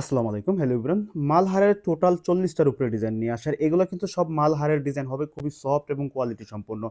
আসসালামু আলাইকুম। হ্যালো ইব্রান মালহারের টোটাল চল্লিশটার উপরে ডিজাইন নিয়ে আসার। এগুলো কিন্তু সব মালহারের ডিজাইন হবে। খুবই সফট এবং কোয়ালিটি সম্পন্ন।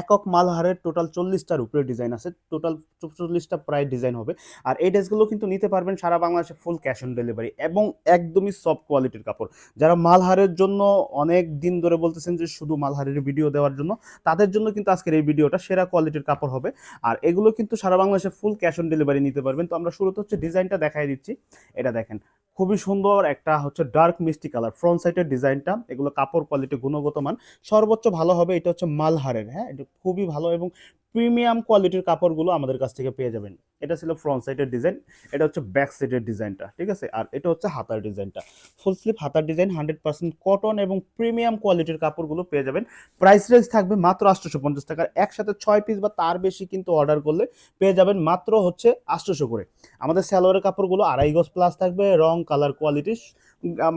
একক মালহারের টোটাল চল্লিশটার উপরে ডিজাইন আছে। টোটাল চল্লিশটা প্রায় ডিজাইন হবে। আর এই ড্রেসগুলো কিন্তু নিতে পারবেন সারা বাংলাদেশে ফুল ক্যাশ অন ডেলিভারি এবং একদমই সফট কোয়ালিটির কাপড়। যারা মালহারের জন্য অনেক দিন ধরে বলতেছেন যে শুধু মালহারের ভিডিও দেওয়ার জন্য, তাদের জন্য কিন্তু আজকের এই ভিডিওটা সেরা কোয়ালিটির কাপড় হবে। আর এগুলো কিন্তু সারা বাংলাদেশে ফুল ক্যাশ অন ডেলিভারি নিতে পারবেন। তো আমরা শুরুতে হচ্ছে ডিজাইনটা দেখাই দিচ্ছি। এটা দেখেন। খুবই সুন্দর একটা হচ্ছে ডার্ক মিষ্টি কালার ফ্রন্ট সাইডের ডিজাইনটা এগুলো কাপড় কোয়ালিটি গুণগত মান সর্বোচ্চ ভালো হবে, এটা হচ্ছে মালহারের হ্যাঁ? এটা খুবই ভালো এবং প্রিমিয়াম কোয়ালিটির কাপড়গুলো আমাদের কাছ থেকে পেয়ে যাবেন। এটা ছিল ফ্রন্ট সাইডের ডিজাইন এটা হচ্ছে ব্যাক সাইডের ডিজাইনটা ঠিক আছে? আর এটা হচ্ছে হাতার ডিজাইনটা ফুল স্লিপ হাতার ডিজাইন হান্ড্রেড পার্সেন্ট কটন এবং প্রিমিয়াম কোয়ালিটির কাপড়গুলো পেয়ে যাবেন। প্রাইস রেঞ্জ থাকবে মাত্র আটশোশো পঞ্চাশ টাকার। একসাথে ছয় পিস বা তার বেশি কিন্তু অর্ডার করলে পেয়ে যাবেন মাত্র হচ্ছে আটশোশো করে। আমাদের স্যালোয়ারের কাপড়গুলো আড়াই গজ প্লাস থাকবে, রং কালার কোয়ালিটি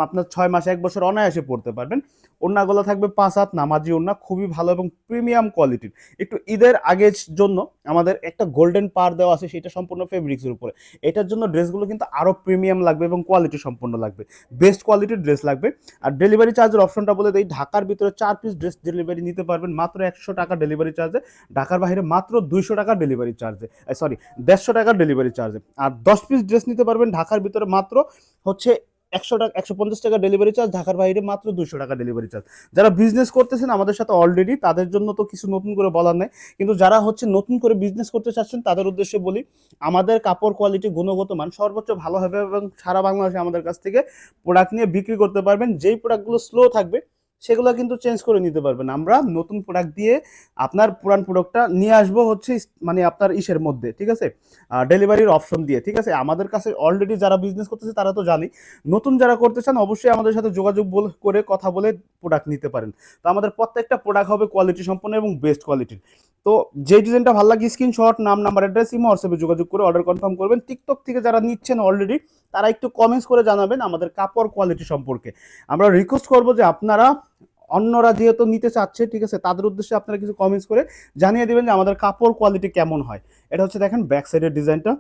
আপনার ছয় মাস এক বছর অনায়াসে পড়তে পারবেন। ওড়নাগুলো থাকবে পাঁচ হাত, নামাজি ওড়না খুবই ভালো এবং প্রিমিয়াম কোয়ালিটির। একটু ঈদের আগের জন্য আমাদের একটা গোল্ডেন পার দেওয়া আছে, সেটা সম্পূর্ণ ফেব্রিক্সের উপরে। এটার জন্য ড্রেসগুলো কিন্তু আরও প্রিমিয়াম লাগবে এবং কোয়ালিটি সম্পূর্ণ লাগবে। বেস্ট কোয়ালিটির ড্রেস লাগবে। আর ডেলিভারি চার্জের অপশনটা বলে দেই, ঢাকার ভিতরে চার পিস ড্রেস ডেলিভারি নিতে পারবেন, মাত্র একশো টাকা ডেলিভারি চার্জে। ঢাকার বাইরে মাত্র দুইশো টাকা ডেলিভারি চার্জে। সরি দেড়শো টাকা ডেলিভারি চার্জে। আর দশ পিস ড্রেস নিতে পারবেন, ঢাকার ভিতরে মাত্র হচ্ছে একশো টাকা, একশো পঞ্চাশ টাকা ডেলিভারি চার্জ ঢাকার বাইরে মাত্র দুশো টাকা ডেলিভারি চার্জ যারা বিজনেস করতেছেন, আমাদের সাথে অলরেডি তাদের জন্য তো কিছু নতুন করে বলার নেই। কিন্তু যারা হচ্ছে নতুন করে বিজনেস করতে চাচ্ছেন, তাদের উদ্দেশ্যে বলি, আমাদের কাপড় কোয়ালিটি গুণগত মান সর্বোচ্চ ভালো হবে এবং সারা বাংলাদেশে আমাদের কাছ থেকে প্রোডাক্ট নিয়ে বিক্রি করতে পারবেন। যেই প্রোডাক্টগুলো স্লো থাকবে সেগুলো কিন্তু চেঞ্জ করে নিতে পারবেন। আমরা নতুন প্রোডাক্ট দিয়ে আপনার পুরান প্রোডাক্টটা নিয়ে আসব হচ্ছে মানে আপনার ইসের মধ্যে, ঠিক আছে? ডেলিভারির অপশন দিয়ে, ঠিক আছে? আমাদের কাছে অলরেডি যারা বিজনেস করতেছে তারা তো জানি। নতুন যারা করতে চান অবশ্যই আমাদের সাথে যোগাযোগ করে কথা বলে প্রোডাক্ট নিতে পারেন। তো আমাদের প্রত্যেকটা প্রোডাক্ট হবে কোয়ালিটি সম্পন্ন এবং বেস্ট কোয়ালিটির তো যে ডিজাইনটা ভালো লাগে স্ক্রিনশট নাম নাম্বার অ্যাড্রেস ইমো হোয়াটসঅ্যাপে যোগাযোগ করে অর্ডার কনফার্ম করবেন। টিকটক থেকে যারা নিচ্ছেন অলরেডি তারা একটু কমেন্টস করে জানাবেন আমাদের কাপড় কোয়ালিটি সম্পর্কে। আমরা রিকোয়েস্ট করব যে আপনারা অন্যরা যেহেতু নিতে চাচ্ছে, ঠিক আছে, তাদের উদ্দেশ্যে আপনারা কিছু কমেন্টস করে জানিয়ে দেবেন যে আমাদের কাপড় কোয়ালিটি কেমন হয়। এটা হচ্ছে দেখেন ব্যাক সাইডের ডিজাইনটা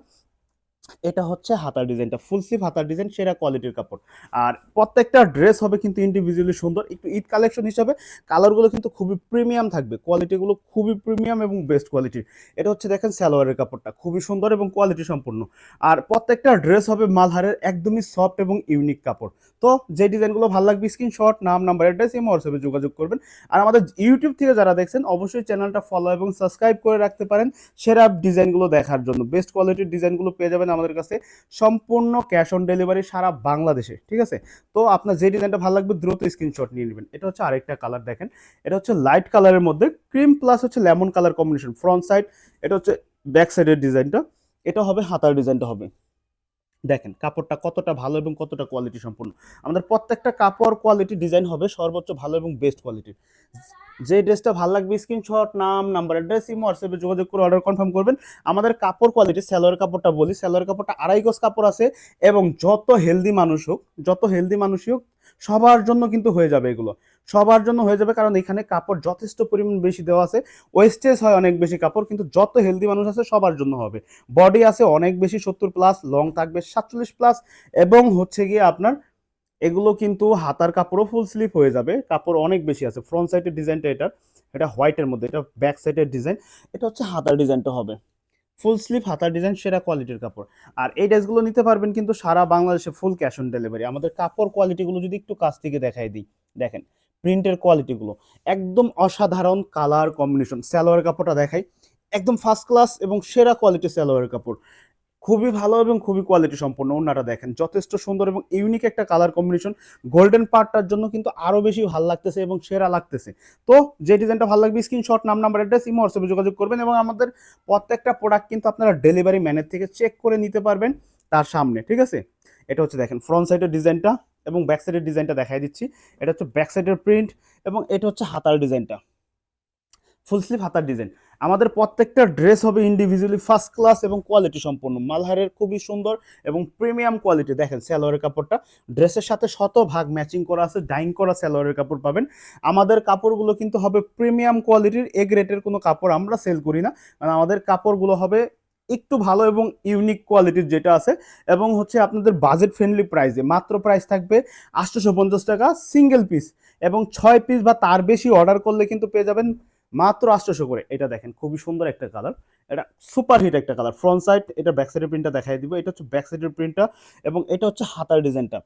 এটা হচ্ছে হাতার ডিজাইনটা ফুল স্লিভ হাতার ডিজাইন সেরা কোয়ালিটির কাপড়। আর প্রত্যেকটা ড্রেস হবে কিন্তু ইন্ডিভিজুয়ালি সুন্দর। একটু ঈদ কালেকশন হিসাবে কালারগুলো কিন্তু খুবই প্রিমিয়াম থাকবে। কোয়ালিটিগুলো খুবই প্রিমিয়াম এবং বেস্ট কোয়ালিটির এটা হচ্ছে দেখেন স্যালোয়ারের কাপড়টা। খুবই সুন্দর এবং কোয়ালিটি সম্পূর্ণ। আর প্রত্যেকটা ড্রেস হবে মালহারের একদমই সফট এবং ইউনিক কাপড়। তো যে ডিজাইনগুলো ভালো লাগবে স্ক্রিনশট নাম নাম্বার অ্যাড্রেস এই হোয়াটসঅ্যাপে যোগাযোগ করবেন। আর আমাদের ইউটিউব থেকে যারা দেখছেন, অবশ্যই চ্যানেলটা ফলো এবং সাবস্ক্রাইব করে রাখতে পারেন। সেরা ডিজাইনগুলো দেখার জন্য। বেস্ট কোয়ালিটির ডিজাইনগুলো পেয়ে যাবেন আমাদের কাছে সম্পূর্ণ ক্যাশ অন ডেলিভারি সারা বাংলাদেশে, ঠিক আছে? তো আপনার যে ডিজাইনটা ভালো লাগবে দ্রুত স্ক্রিনশট নিয়ে নেবেন। এটা হচ্ছে আরেকটা কালার দেখেন। এটা হচ্ছে লাইট কালারের মধ্যে ক্রিম প্লাস হচ্ছে lemon colour combination front side এটা হচ্ছে ব্যাক সাইডের ডিজাইনটা। এটা হবে হাতার ডিজাইনটা হবে। দেখেন, কাপড়টা কতটা ভালো এবং কতটা কোয়ালিটি সম্পূর্ণ। আমাদের প্রত্যেকটা কাপড় কোয়ালিটি ডিজাইন হবে সর্বোচ্চ ভালো এবং বেস্ট কোয়ালিটির যে ড্রেসটা ভালো লাগবে স্ক্রিনশট নাম নাম্বার অ্যাড্রেস ইমো হোয়াটসঅ্যাপে যোগাযোগ করে অর্ডার কনফার্ম করবেন। আমাদের কাপড় কোয়ালিটি স্যালোয়ার কাপড়টা বলি স্যালোয়ার কাপড়টা আড়াই গজ কাপড় আছে এবং যত হেলদি মানুষ হোক, যত হেলদি মানুষই হোক, সবার জন্য কিন্তু হয়ে যাবে এগুলো। সবার জন্য হয়ে যাবে কারণ এখানে কাপড় যথেষ্ট পরিমাণ বেশি দেওয়া আছে। ওয়েস্টেজ হয় অনেক বেশি কাপড়, কিন্তু যত হেলদি মানুষ আছে সবার জন্য হবে। বডি আছে অনেক বেশি, সত্তর প্লাস লং থাকবে সাতচল্লিশ প্লাস এবং হচ্ছে গিয়ে আপনার এগুলো কিন্তু হাতার কাপড়ও ফুল স্লিপ হয়ে যাবে। কাপড় অনেক বেশি আছে। ফ্রন্ট সাইডের ডিজাইনটা এটা। এটা হোয়াইটের মধ্যে, এটা ব্যাক সাইডের ডিজাইন এটা হচ্ছে হাতার ডিজাইনটা হবে। ফুল স্লিভ হাতার ডিজাইন সেরা কোয়ালিটির কাপড়। আর এই ড্রেসগুলো নিতে পারবেন কিন্তু সারা বাংলাদেশে ফুল ক্যাশ অন ডেলিভারি আমাদের কাপড় কোয়ালিটিগুলো যদি একটু কাছ থেকে দেখাই দিই। দেখেন প্রিন্টের কোয়ালিটিগুলো একদম অসাধারণ কালার কম্বিনেশন সালোয়ার কাপড়টা দেখাই। একদম ফার্স্ট ক্লাস এবং সেরা কোয়ালিটি সালোয়ারের কাপড়। খুবই ভালো এবং খুবই কোয়ালিটি সম্পন্ন ওনাটা দেখেন। যথেষ্ট সুন্দর এবং ইউনিক একটা কালার কম্বিনেশন গোল্ডেন পার্টটার জন্য কিন্তু আরও বেশি ভালো লাগতেছে এবং সেরা লাগতেছে। তো যে ডিজাইনটা ভালো লাগবে স্ক্রিনশট নাম নাম্বার অ্যাড্রেস ইমো হোয়াটসঅ্যাপে যোগাযোগ করবেন এবং আমাদের প্রত্যেকটা প্রোডাক্ট কিন্তু আপনারা ডেলিভারি ম্যানের থেকে চেক করে নিতে পারবেন তার সামনে, ঠিক আছে? এটা হচ্ছে দেখেন ফ্রন্ট সাইডের ডিজাইনটা এবং ব্যাক সাইডের ডিজাইনটা দেখাই দিচ্ছি। এটা হচ্ছে ব্যাক সাইডের প্রিন্ট এবং এটা হচ্ছে হাতার ডিজাইনটা ফুল স্লিভ হাতার ডিজাইন আমাদের প্রত্যেকটা ড্রেস হবে ইন্ডিভিজুয়ালি ফার্স্ট ক্লাস এবং কোয়ালিটি সম্পন্ন। মালহারের খুবই সুন্দর এবং প্রিমিয়াম কোয়ালিটি দেখেন স্যালোয়ারের কাপড়টা। ড্রেসের সাথে শত ভাগ ম্যাচিং করা আছে ডাইং করা স্যালোয়ারের কাপড় পাবেন। আমাদের কাপড়গুলো কিন্তু হবে প্রিমিয়াম কোয়ালিটির এ গ্রেটের কোনো কাপড় আমরা সেল করি না। কারণ আমাদের কাপড়গুলো হবে একটু ভালো এবং ইউনিক কোয়ালিটির যেটা আছে। এবং হচ্ছে আপনাদের বাজেট ফ্রেন্ডলি প্রাইসে মাত্র প্রাইস থাকবে আটশোশো পঞ্চাশ টাকা সিঙ্গেল পিস এবং ছয় পিস বা তার বেশি অর্ডার করলে কিন্তু পেয়ে যাবেন মাত্র আটশোশো করে। এটা দেখেন, খুবই সুন্দর একটা কালার এটা সুপার হিট একটা কালার ফ্রন্ট সাইড এটা ব্যাক সাইডের প্রিন্টটা দেখাই দিব। এটা হচ্ছে ব্যাক সাইডের প্রিন্টটা এবং এটা হচ্ছে হাতার ডিজাইনটা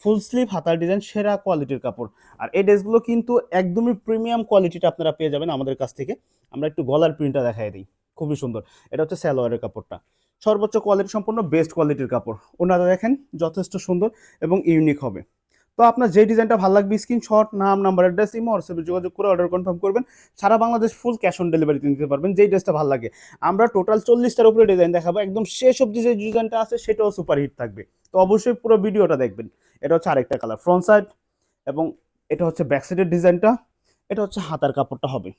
ফুল স্লিভ হাতার ডিজাইন সেরা কোয়ালিটির কাপড়। আর এই ড্রেসগুলো কিন্তু একদমই প্রিমিয়াম কোয়ালিটিটা আপনারা পেয়ে যাবেন আমাদের কাছ থেকে। আমরা একটু গলার প্রিন্টটা দেখাই দিই। খুবই সুন্দর। এটা হচ্ছে স্যালোয়ারের কাপড়টা। সর্বোচ্চ কোয়ালিটি সম্পূর্ণ বেস্ট কোয়ালিটির কাপড়। ওনারা দেখেন, যথেষ্ট সুন্দর এবং ইউনিক হবে। তো আপনার যে ডিজাইনটা ভালো লাগবে স্ক্রিনশট নাম নাম্বার অ্যাড্রেস ইমো হোয়াটসঅ্যাপে যোগাযোগ করে অর্ডার কনফার্ম করবেন। সারা Bangladesh full cash on delivery দিতে পারবেন, যেই ড্রেসটা ভালো লাগে। আমরা টোটাল চল্লিশটার উপরে ডিজাইন দেখাবো, একদম শেষ অব্দি যে ডিজাইনটা আছে, সেটাও সুপারহিট থাকবে। তো অবশ্যই পুরো ভিডিওটা দেখবেন। এটা হচ্ছে আরেকটা কালার ফ্রন্ট সাইড এবং এটা হচ্ছে ব্যাক সাইডের ডিজাইনটা এটা হচ্ছে হাতার কাপড়টা হবে।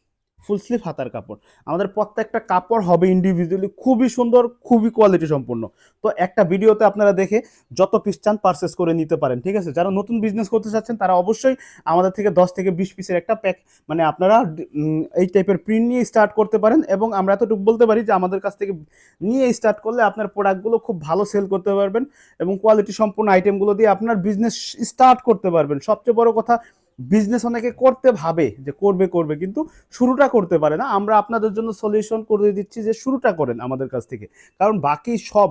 ফুল স্লিভ হাতার কাপড়। আমাদের প্রত্যেকটা কাপড় হবে ইন্ডিভিজুয়ালি খুবই সুন্দর, খুবই কোয়ালিটি সম্পূর্ণ। তো একটা ভিডিওতে আপনারা দেখে যত পিস চান পারচেস করে নিতে পারেন, ঠিক আছে? যারা নতুন বিজনেস করতে চাচ্ছেন, তারা অবশ্যই আমাদের থেকে দশ থেকে বিশ পিসের একটা প্যাক মানে আপনারা এই টাইপের প্রিন্ট নিয়ে স্টার্ট করতে পারেন এবং আমরা এতটুকু বলতে পারি যে আমাদের কাছ থেকে নিয়ে স্টার্ট করলে আপনার প্রোডাক্টগুলো খুব ভালো সেল করতে পারবেন এবং কোয়ালিটি সম্পূর্ণ আইটেমগুলো দিয়ে আপনার বিজনেস স্টার্ট করতে পারবেন। সবচেয়ে বড় কথা বিজনেস অনেকে করতে ভাবে যে করবে করবে, কিন্তু শুরুটা করতে পারে না। আমরা আপনাদের জন্য সলিউশন করে দিচ্ছি যে শুরুটা করেন আমাদের কাছ থেকে। কারণ বাকি সব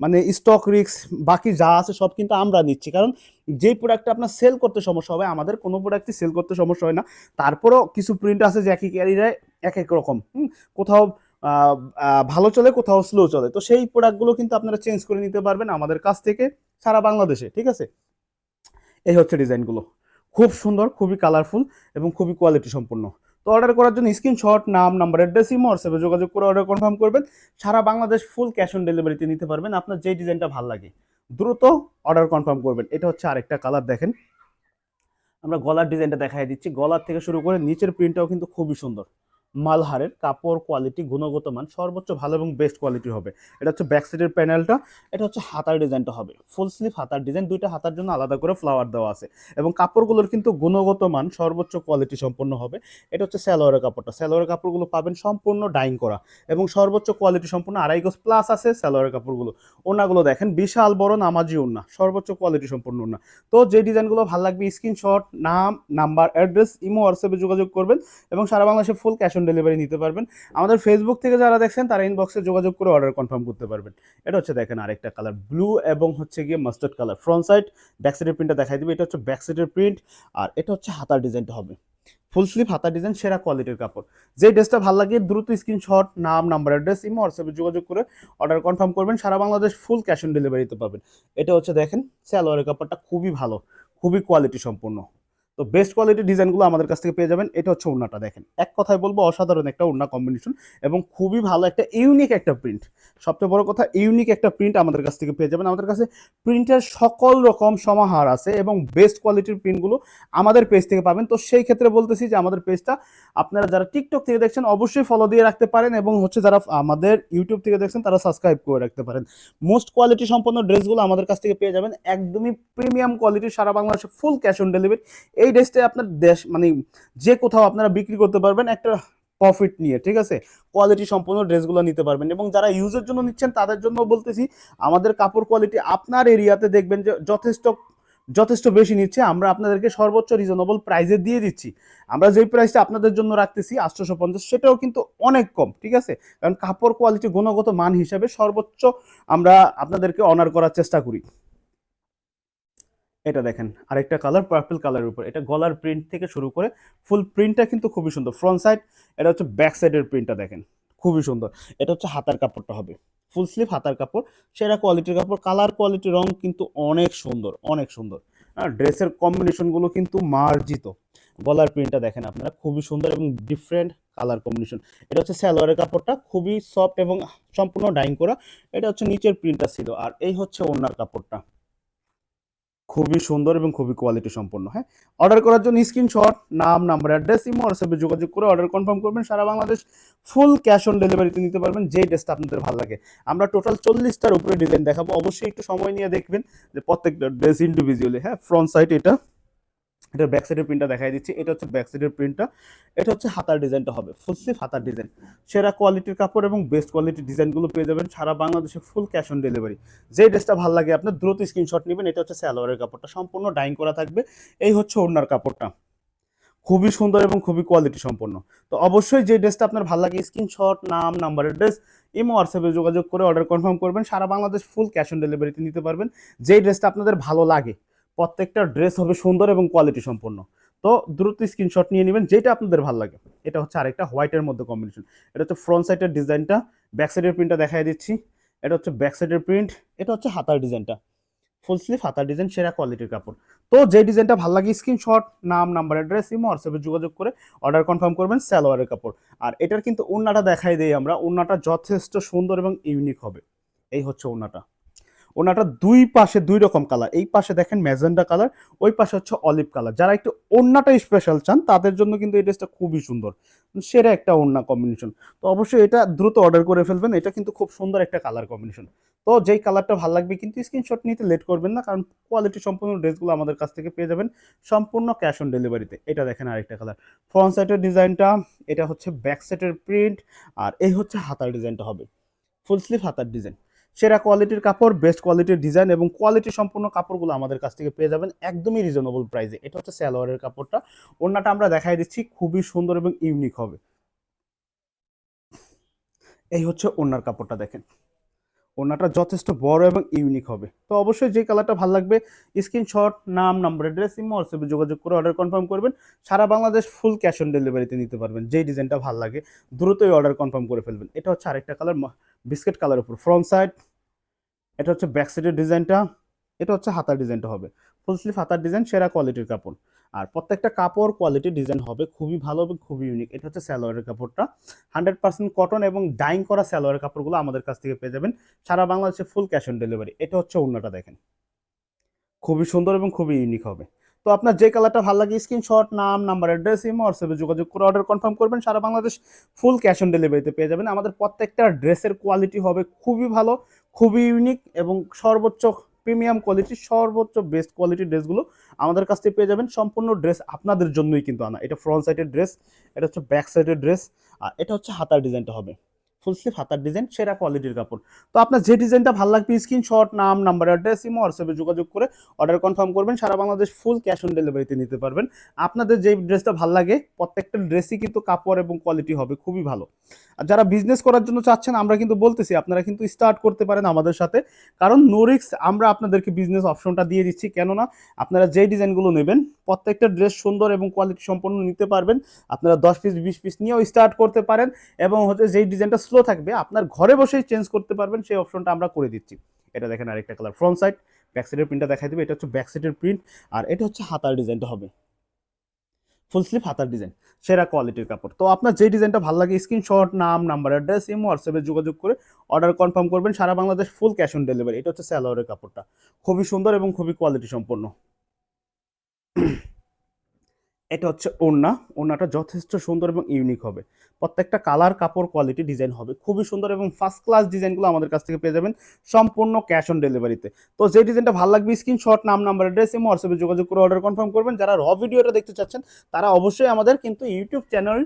মানে স্টক রিক্স বাকি যা আছে সব কিন্তু আমরা নিচ্ছি। কারণ যেই প্রোডাক্টটা আপনার সেল করতে সমস্যা হবে, আমাদের কোনো প্রোডাক্টই সেল করতে সমস্যা হয় না। তারপরেও কিছু প্রিন্ট আছে যে একই ক্যারিয়ারে এক এক রকম কোথাও ভালো চলে, কোথাও স্লো চলে। তো সেই প্রোডাক্টগুলো কিন্তু আপনারা চেঞ্জ করে নিতে পারবেন আমাদের কাছ থেকে সারা বাংলাদেশে, ঠিক আছে? এই হচ্ছে ডিজাইনগুলো খুব সুন্দর, খুবই কালারফুল এবং খুবই কোয়ালিটি সম্পূর্ণ। তো অর্ডার করার জন্য স্ক্রিনশট নাম নাম্বার অ্যাড্রেস ইমো হোয়াটসঅ্যাপে যোগাযোগ করে অর্ডার কনফার্ম করবেন। সারা বাংলাদেশ ফুল ক্যাশ অন ডেলিভারিতে নিতে পারবেন। আপনার যেই ডিজাইনটা ভালো লাগে, দ্রুত অর্ডার কনফার্ম করবেন। এটা হচ্ছে আরেকটা কালার দেখেন। আমরা গলার ডিজাইনটা দেখাই দিচ্ছি। গলার থেকে শুরু করে নিচের প্রিন্টটাও কিন্তু খুবই সুন্দর। মালহারের কাপড় কোয়ালিটি গুণগত মান সর্বোচ্চ ভালো এবং বেস্ট কোয়ালিটি হবে। এটা হচ্ছে ব্যাক সাইডের প্যানেলটা এটা হচ্ছে হাতার ডিজাইনটা হবে। ফুল স্লিভ হাতার ডিজাইন দুইটা হাতার জন্য আলাদা করে ফ্লাওয়ার দেওয়া আছে। এবং কাপড়গুলোর কিন্তু গুণগত মান সর্বোচ্চ কোয়ালিটি সম্পন্ন হবে। এটা হচ্ছে স্যালোয়ারের কাপড়টা। স্যালোয়ারের কাপড়গুলো পাবেন সম্পূর্ণ ডাইং করা। এবং সর্বোচ্চ কোয়ালিটি সম্পূর্ণ আড়াই গজ প্লাস আছে স্যালোয়ারের কাপড়গুলো। ওনাগুলো দেখেন, বিশাল বড় নামাজি ওনা সর্বোচ্চ কোয়ালিটি সম্পন্ন ওনা তো যে ডিজাইনগুলো ভালো লাগবে স্ক্রিনশট নাম নাম্বার অ্যাড্রেস ইমো হোয়াটসঅ্যাপে যোগাযোগ করবেন। এবং সারা বাংলাদেশে ফুল ক্যাশ অন ডেলিভারি নিতে পারবেন। আমাদের ফেসবুক থেকে যারা দেখছেন, তারা ইনবক্সে যোগাযোগ করে অর্ডার কনফার্ম করতে পারবেন। এটা হচ্ছে দেখেন আরেকটা কালার ব্লু এবং হচ্ছে গিয়ে mustard colour front side back সাইডের প্রিন্টটা দেখাই দিবে। এটা হচ্ছে ব্যাক সাইডের প্রিন্ট আর এটা হচ্ছে হাতার ডিজাইনটা হবে। ফুল স্লিভ হাতার ডিজাইন সেরা কোয়ালিটির কাপড়। যে ড্রেসটা ভালো লাগে, দ্রুত স্ক্রিনশট নাম নাম্বার অ্যাড্রেস ইমো হোয়াটসঅ্যাপে যোগাযোগ করে অর্ডার কনফার্ম করবেন। সারা বাংলাদেশ ফুল ক্যাশ অন ডেলিভারিতে পাবেন। এটা হচ্ছে দেখেন স্যালোয়ারের কাপড়টা খুবই ভালো, খুবই কোয়ালিটি সম্পূর্ণ। তো বেস্ট কোয়ালিটির ডিজাইনগুলো আমাদের কাছ থেকে পেয়ে যাবেন। এটা হচ্ছে ওড়নাটা, দেখেন। এক কথায় বলব, অসাধারণ একটা ওড়না কম্বিনেশন এবং খুবই ভালো একটা ইউনিক একটা প্রিন্ট সবচেয়ে বড় কথা ইউনিক একটা প্রিন্ট আমাদের কাছ থেকে পেয়ে যাবেন। আমাদের কাছে প্রিন্টের সকল রকম সমাহার আছে এবং বেস্ট কোয়ালিটির প্রিন্টগুলো আমাদের পেজ থেকে পাবেন। তো সেই ক্ষেত্রে বলতেছি যে আমাদের পেজটা আপনারা যারা টিকটক থেকে দেখছেন, অবশ্যই ফলো দিয়ে রাখতে পারেন এবং হচ্ছে যারা আমাদের ইউটিউব থেকে দেখছেন, তারা সাবস্ক্রাইব করে রাখতে পারেন। মোস্ট কোয়ালিটি সম্পন্ন ড্রেসগুলো আমাদের কাছ থেকে পেয়ে যাবেন। একদমই প্রিমিয়াম কোয়ালিটির সারা বাংলাদেশে ফুল ক্যাশ অন ডেলিভারি এই ড্রেসটা আপনার দেশ মানে যে কোথাও আপনারা বিক্রি করতে পারবেন একটা প্রফিট নিয়ে, ঠিক আছে? কোয়ালিটি সম্পন্ন ড্রেসগুলো নিতে পারবেন এবং যারা ইউজের জন্য নিচ্ছেন তাদের জন্য বলতেছি, আমাদের কাপড় কোয়ালিটি আপনার এরিয়াতে দেখবেন যে যথেষ্ট যথেষ্ট বেশি নিচ্ছে। আমরা আপনাদেরকে সর্বোচ্চ রিজনেবল প্রাইসে দিয়ে দিচ্ছি। আমরা যেই প্রাইসটা আপনাদের জন্য রাখতেছি, আটশোশো পঞ্চাশ, সেটাও কিন্তু অনেক কম, ঠিক আছে? কারণ কাপড় কোয়ালিটি গুণগত মান হিসাবে সর্বোচ্চ আমরা আপনাদেরকে অনার করার চেষ্টা করি। এটা দেখেন, আরেকটা কালার পার্পল কালারের উপর। এটা গলার প্রিন্ট থেকে শুরু করে ফুল প্রিন্টটা কিন্তু খুবই সুন্দর। ফ্রন্ট সাইড এটা হচ্ছে ব্যাক সাইডের প্রিন্টটা দেখেন, খুবই সুন্দর। এটা হচ্ছে হাতার কাপড়টা হবে। ফুল স্লিভ হাতার কাপড়, সেরা কোয়ালিটির কাপড়। কালার কোয়ালিটি রং কিন্তু অনেক সুন্দর অনেক সুন্দর। হ্যাঁ ড্রেসের কম্বিনেশনগুলো কিন্তু মার্জিত। গলার প্রিন্টটা দেখেন আপনারা, খুবই সুন্দর এবং ডিফারেন্ট কালার কম্বিনেশন এটা হচ্ছে স্যালোয়ারের কাপড়টা, খুবই সফট এবং সম্পূর্ণ ডাইং করা। এটা হচ্ছে নিচের প্রিন্টটা ছিল। আর এই হচ্ছে ওনার কাপড়টা। খুবই সুন্দর এবং খুবই কোয়ালিটি সম্পন্ন হ্যাঁ? অর্ডার করার জন্য স্ক্রিনশট নাম নাম্বার অ্যাড্রেস ইমো হোয়াটসঅ্যাপে যোগাযোগ করে অর্ডার কনফার্ম করবেন। সারা বাংলাদেশ ফুল ক্যাশ অন ডেলিভারিতে নিতে পারবেন, যেই ড্রেসটা আপনাদের ভালো লাগে। আমরা টোটাল চল্লিশটার উপরে ডিজাইন দেখাবো। অবশ্যই একটু সময় নিয়ে দেখবেন যে প্রত্যেকটা ড্রেস ইন্ডিভিজুয়ালি হ্যাঁ? ফ্রন্ট সাইড এটা। এটা ব্যাক সাইডের প্রিন্টটা দেখাই দিচ্ছি। এটা হচ্ছে ব্যাক সাইডের প্রিন্টটা এটা হচ্ছে হাতার ডিজাইনটা হবে। ফুল স্লিভ হাতার ডিজাইন সেরা কোয়ালিটির কাপড় এবং বেস্ট কোয়ালিটির ডিজাইনগুলো পেয়ে যাবেন সারা বাংলাদেশে ফুল ক্যাশ অন ডেলিভারি যে ড্রেসটা ভালো লাগে আপনার দ্রুত স্ক্রিনশট নেবেন। এটা হচ্ছে স্যালোয়ারের কাপড়টা। সম্পূর্ণ ডাইং করা থাকবে। এই হচ্ছে ওড়নার কাপড়টা। খুবই সুন্দর এবং খুবই কোয়ালিটি সম্পন্ন। তো অবশ্যই যে ড্রেসটা আপনার ভালো লাগে স্ক্রিনশট নাম নাম্বারের ড্রেস ইমো হোয়াটসঅ্যাপে যোগাযোগ করে অর্ডার কনফার্ম করবেন। সারা বাংলাদেশ ফুল ক্যাশ অন ডেলিভারিতে নিতে পারবেন। যেই ড্রেসটা আপনাদের ভালো লাগে প্রত্যেকটা ড্রেস হবে সুন্দর এবং কোয়ালিটি সম্পন্ন। তো দ্রুত স্ক্রিনশট নিয়ে নেবেন, যেটা আপনাদের ভালো লাগে। এটা হচ্ছে আরেকটা হোয়াইটের মধ্যে কম্বিনেশন এটা হচ্ছে ফ্রন্ট সাইডের ডিজাইনটা ব্যাক সাইডের প্রিন্টটা দেখাই দিচ্ছি। এটা হচ্ছে ব্যাক সাইডের প্রিন্ট এটা হচ্ছে হাতার ডিজাইনটা। ফুল স্লিভ হাতার ডিজাইন, সেরা কোয়ালিটির কাপড়। তো যে ডিজাইনটা ভালো লাগে, স্ক্রিনশট, নাম নাম্বার অ্যাড্রেস ইমো হোয়াটসঅ্যাপে যোগাযোগ করে অর্ডার কনফার্ম করবেন সালোয়ারের কাপড়। আর এটার কিন্তু ওড়নাটা দেখাই দেই আমরা ওড়নাটা যথেষ্ট সুন্দর এবং ইউনিক হবে। এই হচ্ছে ওড়নাটা ওনাটা দুই পাশে দুই রকম কালার। এই পাশে দেখেন ম্যাজেন্ডা কালার, ওই পাশে হচ্ছে অলিভ কালার। যারা একটু ওড়নাটা স্পেশাল চান, তাদের জন্য কিন্তু এই ড্রেসটা খুবই সুন্দর। সেরা একটা ওড়না কম্বিনেশন তো অবশ্যই এটা দ্রুত অর্ডার করে ফেলবেন, এটা কিন্তু খুব সুন্দর একটা কালার কম্বিনেশন তো যেই কালারটা ভালো লাগবে কিন্তু স্ক্রিনশট নিতে লেট করবেন না, কারণ কোয়ালিটি সম্পূর্ণ ড্রেসগুলো আমাদের কাছ থেকে পেয়ে যাবেন সম্পূর্ণ ক্যাশ অন ডেলিভারিতে এটা দেখেন আরেকটা কালার ফ্রন্ট সাইডের ডিজাইনটা, এটা হচ্ছে ব্যাক সাইডের প্রিন্ট আর এই হচ্ছে হাতার ডিজাইনটা হবে। ফুল স্লিভ হাতার ডিজাইন সেরা কোয়ালিটির কাপড় বেস্ট কোয়ালিটির ডিজাইন এবং কোয়ালিটি সম্পূর্ণ কাপড়গুলো আমাদের কাছ থেকে পেয়ে যাবেন একদমই রিজনেবল প্রাইসে এটা হচ্ছে স্যালোয়ারের কাপড়টা। ওড়নাটা আমরা দেখাই দিচ্ছি, খুবই সুন্দর এবং ইউনিক হবে। এই হচ্ছে ওড়নার কাপড়টা দেখেন। ওড়নাটা যথেষ্ট বড় এবং ইউনিক হবে। তো অবশ্যই যে কালারটা ভালো লাগবে স্ক্রিনশট নাম নাম্বার অ্যাড্রেস ইমো হোয়াটসঅ্যাপে যোগাযোগ করে অর্ডার কনফার্ম করবেন। সারা বাংলাদেশ ফুল ক্যাশ অন ডেলিভারিতে নিতে পারবেন। যেই ডিজাইনটা ভালো লাগে, দ্রুতই অর্ডার কনফার্ম করে ফেলবেন। এটা হচ্ছে আরেকটা কালার বিস্কিট কালার উপর। ফ্রন্ট সাইড এটা হচ্ছে ব্যাক সাইডের ডিজাইনটা এটা হচ্ছে হাতার ডিজাইনটা হবে। ফুল স্লিভ হাতার ডিজাইন সেরা কোয়ালিটির কাপড়। আর প্রত্যেকটা কাপড় কোয়ালিটি ডিজাইন হবে খুবই ভালো এবং খুবই ইউনিক এটা হচ্ছে স্যালোয়ারের কাপড়টা। হান্ড্রেড পার্সেন্ট কটন এবং ডাইং করা স্যালোয়ারের কাপড়গুলো আমাদের কাছ থেকে পেয়ে যাবেন। সারা বাংলাদেশে ফুল ক্যাশ অন ডেলিভারি এটা হচ্ছে অন্যটা দেখেন। খুবই সুন্দর এবং খুবই ইউনিক হবে। তো আপনার যে কালারটা ভালো লাগে স্ক্রিনশট নাম নাম্বার অ্যাড্রেস ইমো হোয়াটসঅ্যাপে যোগাযোগ করে অর্ডার কনফার্ম করবেন। সারা বাংলাদেশ ফুল ক্যাশ অন ডেলিভারিতে পেয়ে যাবেন। আমাদের প্রত্যেকটা ড্রেসের কোয়ালিটি হবে খুবই ভালো, খুবই ইউনিক এবং সর্বোচ্চ প্রিমিয়াম কোয়ালিটি, সর্বোচ্চ বেস্ট কোয়ালিটির ড্রেসগুলো আমাদের কাছ থেকে পেয়ে যাবেন। সম্পূর্ণ ড্রেস আপনাদের জন্যই কিন্তু আনা। এটা ফ্রন্ট সাইডের ড্রেস এটা হচ্ছে ব্যাক সাইডের ড্রেস আর এটা হচ্ছে হাতার ডিজাইনটা হবে। ফুল স্লিভ, হাতার ডিজাইন, সেরা কোয়ালিটির কাপড়। তো আপনার যে ডিজাইনটা ভালো লাগবে স্ক্রিনশট নাম নাম্বার অ্যাড্রেস ইমো হোয়াটসঅ্যাপে যোগাযোগ করে অর্ডার কনফার্ম করবেন, সারা বাংলাদেশ ফুল ক্যাশ অন ডেলিভারিতে নিতে পারবেন। আপনাদের যে ড্রেসটা ভালো লাগে, প্রত্যেকটা ড্রেসই কিন্তু কাপড় এবং কোয়ালিটি হবে, খুবই ভালো। আর যারা বিজনেস করার জন্য চাচ্ছেন, আমরা কিন্তু বলতেছি, আপনারা কিন্তু স্টার্ট করতে পারেন আমাদের সাথে। কারণ নোরিক্স আমরা আপনাদেরকে বিজনেস অপশনটা দিয়ে দিচ্ছি, কেননা আপনারা যেই ডিজাইনগুলো নেবেন, প্রত্যেকটা ড্রেস সুন্দর এবং কোয়ালিটি সম্পন্ন নিতে পারবেন। আপনারা দশ পিস বিশ পিস নিয়েও স্টার্ট করতে পারেন এবং হচ্ছে যেই ডিজাইনটা স্লো থাকবে, আপনার ঘরে বসেই চেঞ্জ করতে পারবেন, সেই অপশনটা আমরা করে দিচ্ছি। এটা দেখেন আরেকটা কালার ফ্রন্ট সাইড ব্যাক সাইডের প্রিন্টটা দেখাই দেবে, এটা হচ্ছে ব্যাক সাইডের প্রিন্ট আর এটা হচ্ছে হাতার ডিজাইনটা হবে। ফুল স্লিভ হাতার ডিজাইন সেরা কোয়ালিটির কাপড়। তো আপনার যে ডিজাইনটা ভালো লাগে স্ক্রিনশট নাম নাম্বার অ্যাড্রেস ইমো হোয়াটসঅ্যাপে যোগাযোগ করে অর্ডার কনফার্ম করবেন, সারা Bangladesh full cash on delivery এটা হচ্ছে স্যালোয়ারের কাপড়টা। খুবই সুন্দর এবং খুবই কোয়ালিটি সম্পন্ন। এটা হচ্ছে ওড়না। ওড়নাটা যথেষ্ট সুন্দর এবং ইউনিক হবে। প্রত্যেকটা কালার কাপড় কোয়ালিটি ডিজাইন হবে। খুবই সুন্দর এবং ফার্স্ট ক্লাস ডিজাইনগুলো আমাদের কাছ থেকে পেয়ে যাবেন সম্পূর্ণ ক্যাশ অন ডেলিভারিতে তো। যে ডিজাইনটা ভালো লাগবে স্ক্রিনশট নাম নাম্বার অ্যাড্রেস এবং হোয়াটসঅ্যাপে যোগাযোগ করে অর্ডার কনফার্ম করবেন। যারা র ভিডিওটা দেখতে চাচ্ছেন, তারা অবশ্যই আমাদের কিন্তু ইউটিউব চ্যানেল